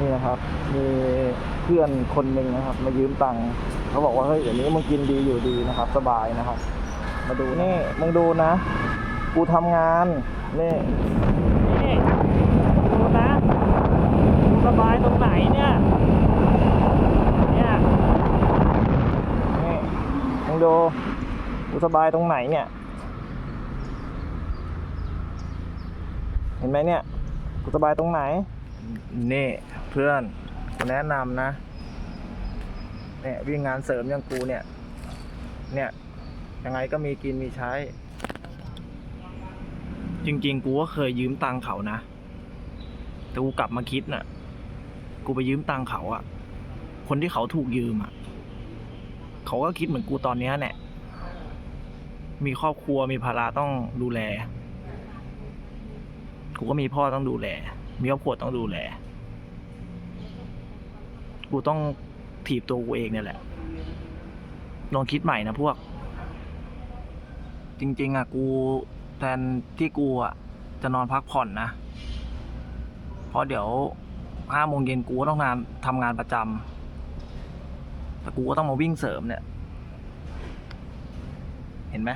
นี่นะครับ มีเพื่อนคนหนึ่งนะครับ มายืมตังค์เขาบอกว่าเฮ้ยเดี๋ยวนี้มึงกินดีอยู่ดีนะครับ สบายนะครับ มาดูนี่มึงดูนะ กูทำงานนี่นี่ดูนะดูสบายตรงไหนเนี่ยเนี่ยนี่มึงดูกูสบายตรงไหนเนี่ย เห็นไหมเนี่ยกูสบายตรงไหน นี่เพื่อนกูแนะนำนะเนี่ยวิ่งงานเสริมอย่างกูเนี่ย เนี่ย ยังไงก็มีกินมีใช้ จริงๆ กูก็เคยยืมตังเขานะ แต่กูกลับมาคิดน่ะ กูไปยืมตังเขาอะคนที่เขาถูกยืมอะเขาก็คิดเหมือนกูตอนนี้ยแหละมีครอบครัวมีภาระต้องดูแล กูก็มีพ่อต้องดูแล มีครอบครัวต้องดูแล กูต้องถีบตัวกูเองเนี่ยแหละ ลองคิดใหม่นะพวก จริง ๆอะกูแทนที่กูอะจะนอนพักผ่อนนะ เพราะเดี๋ยวห้าโมงเย็นกูก็ต้องงานทำงานประจำแต่กูก็ต้องมาวิ่งเสริมเนี่ย เห็นไหม